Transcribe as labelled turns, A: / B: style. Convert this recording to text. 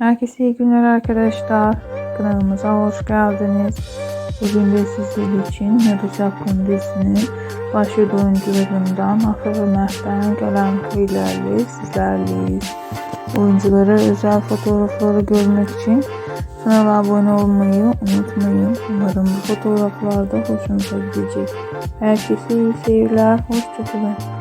A: Herkese iyi günler arkadaşlar. Kanalımıza hoş geldiniz. Bugün de sizler için Yıldız Yapın dizisinin başrol oyuncularından Afa ve Mert'ten gelen kayılarla sizlerleyiz. Oyunculara özel fotoğrafları görmek için kanala abone olmayı unutmayın. Umarım bu fotoğraflarda hoşunuza gidecek. Herkese iyi seyirler. Hoşçakalın.